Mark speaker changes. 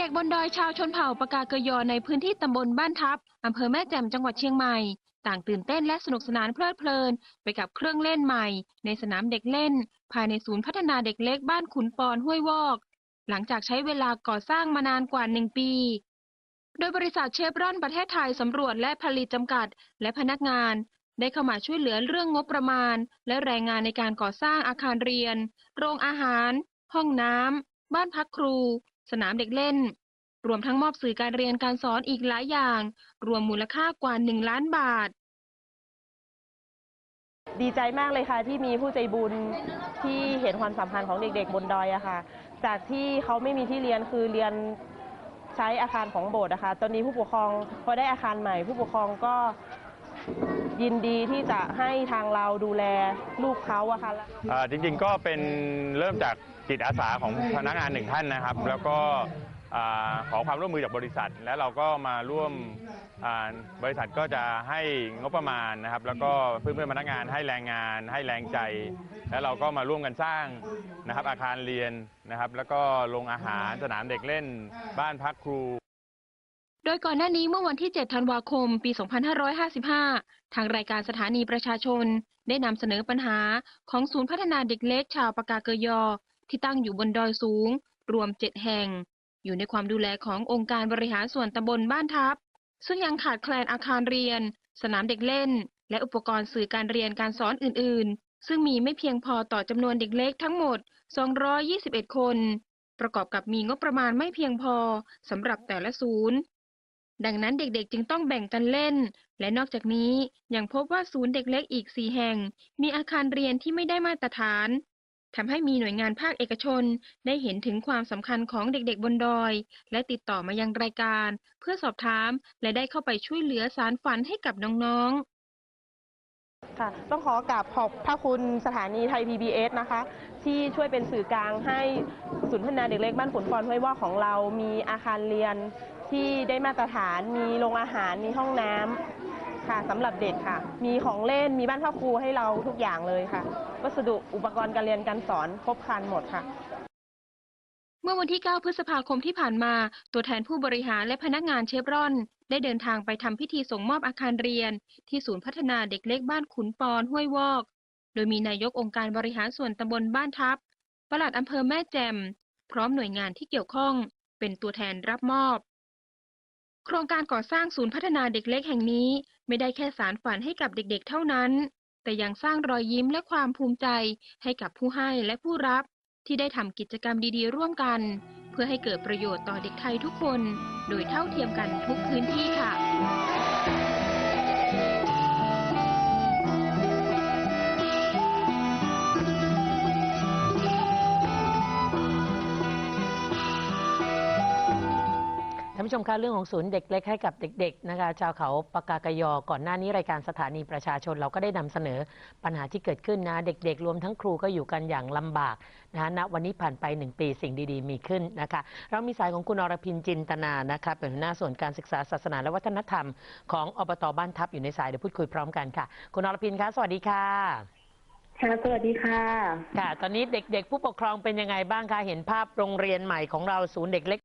Speaker 1: เด็กๆ บนดอยชาวชนเผ่าปากาเกยอในพื้นที่ตำบลบ้านทับอำเภอแม่แจ่มจังหวัดเชียงใหม่ ต่างตื่นเต้นและสนุกสนานเพลิดเพลิน ไปกับเครื่องเล่นใหม่ ในสนามเด็กเล่น ภายในศูนย์พัฒนาเด็กเล็กบ้านขุนปอนห้วยวอก หลังจากใช้เวลาก่อสร้างมานานกว่าหนึ่งปี โดยบริษัทเชฟรอนประเทศไทยสำรวจและผลิตจำกัด และพนักงาน ได้เข้ามาช่วยเหลือเรื่องงบประมาณ และแรงงานในการก่อสร้างอาคารเรียน โรงอาหาร ห้องน้ำบ้านพักครู สนามเด็กเล่น รวมทั้งมอบสื่อการเรียนการสอนอีกหลายอย่าง รวมมูลค่ากว่า 1 ล้านบาท
Speaker 2: ดีใจมากเลยค่ะที่มีผู้ใจบุญที่เห็นความสำคัญของเด็กๆบนดอยอะค่ะ จากที่เขาไม่มีที่เรียนคือเรียนใช้อาคารของโบสถ์นะคะ ตอนนี้ผู้ปกครองพอได้อาคารใหม่ ผู้ปกครองก็ยินดีที่จะให้ทางเราดูแลลูกเขาอะค่ะ
Speaker 3: เอ่อจริงๆก็เป็นเริ่มจาก จิตอาสาของพนักงานหนึ่งท่านนะครับ แล้วก็ขอความร่วมมือจากบริษัท แล้วเราก็มาร่วมบริษัทก็จะให้งบประมาณนะครับ แล้วก็เพื่อนๆพนักงานให้แรงงาน ให้แรงใจ แล้วเราก็มาร่วมกันสร้างนะครับอาคารเรียนนะครับ แล้วก็โรงอาหารสนามเด็กเล่น บ้านพักครู
Speaker 1: โดยก่อนหน้านี้เมื่อวันที่ 7 ธันวาคม ปี 2555 ทางรายการสถานีประชาชน ได้นำเสนอปัญหาของศูนย์พัฒนาเด็กเล็กชาวปากาเกยอ ที่ตั้งอยู่บนดอยสูง รวม 7 แห่ง อยู่ในความดูแลขององค์การบริหารส่วนตำบลบ้านทับ ซึ่งยังขาดแคลนอาคารเรียน สนามเด็กเล่น และอุปกรณ์สื่อการเรียนการสอนอื่น ๆ ซึ่งมีไม่เพียงพอต่อจำนวนเด็กเล็กทั้งหมด 221 คน ประกอบกับมีงบประมาณไม่เพียงพอสำหรับแต่ละศูนย์ดังนั้นเด็กๆ จึงต้องแบ่งกันเล่น และนอกจากนี้ยังพบว่าศูนย์เด็กเล็กอีก 4 แห่ง มีอาคารเรียนที่ไม่ได้มาตรฐาน ทำให้มีหน่วยงานภาคเอกชน ได้เห็นถึงความสำคัญของเด็กๆบนดอย และติดต่อมายังรายการ เพื่อสอบถาม และได้เข้าไปช่วยเหลือสารฝันให้กับน้องๆ
Speaker 2: ค่ะต้องขอกราบขอบพระคุณสถานีไทย PBS นะคะ ที่ช่วยเป็นสื่อกลางให้ศูนย์พัฒนาเด็กเล็กบ้านขุนฟอนห้วยว่าของเรา มีอาคารเรียนที่ได้มาตรฐาน มีโรงอาหาร มีห้องน้ำ ค่ะสำหรับเด็กค่ะ มีของเล่นมีบ้านพักครูให้เราทุกอย่างเลยค่ะ วัสดุอุปกรณ์การเรียนการสอนครบครันหมดค่ะ
Speaker 1: เมื่อวันที่ 9 พฤษภาคมที่ผ่านมา ตัวแทนผู้บริหารและพนักงานเชฟรอน ได้เดินทางไปทำพิธีส่งมอบอาคารเรียน ที่ศูนย์พัฒนาเด็กเล็กบ้านขุนปอนห้วยวอก โดยมีนายกองค์การบริหารส่วนตำบลบ้านทับปลัดอำเภอแม่แจ่มพร้อมหน่วยงานที่เกี่ยวข้อง เป็นตัวแทนรับมอบ โครงการก่อสร้างศูนย์พัฒนาเด็กเล็กแห่งนี้ ไม่ได้แค่สารฝันให้กับเด็กๆเท่านั้น แต่ยังสร้างรอยยิ้มและความภูมิใจให้กับผู้ให้และผู้รับ ที่ได้ทำกิจกรรมดีๆ ร่วมกัน เพื่อให้เกิดประโยชน์ต่อเด็กไทยทุกคน โดยเท่าเทียมกันทุกพื้นที่ค่ะา
Speaker 4: นผู้ชมคะเรื่องของศูนย์เด็กเล็กให้กับเด็ก ๆ นะคะ ชาวเขาปากากยอ ก่อนหน้านี้รายการสถานีประชาชนเราก็ได้นำเสนอปัญหาที่เกิดขึ้นนะ เด็ก ๆ รวมทั้งครูก็อยู่กันอย่างลำบากนะคะณวันนี้ผ่านไปหนึ่งปีสิ่งดีๆ มีขึ้นนะคะ เรามีสายของคุณอรพินจินตนานะคะเป็นหัวหน้าส่วนการศึกษาศาสนาและวัฒนธรรมของอบตบ้านทับอยู่ในสายเดี๋ยวพูดคุยพร้อมกันค่ะ คุณอรพินคะสวัสดีค่ะ
Speaker 5: ค่ะสวัสดีค่ะ
Speaker 4: ค่ะ ตอนนี้เด็ก ๆ ผู้ปกครองเป็นยังไงบ้างคะเห็นภาพโรงเรียนใหม่ของเราศูนย์เด็กเล็ก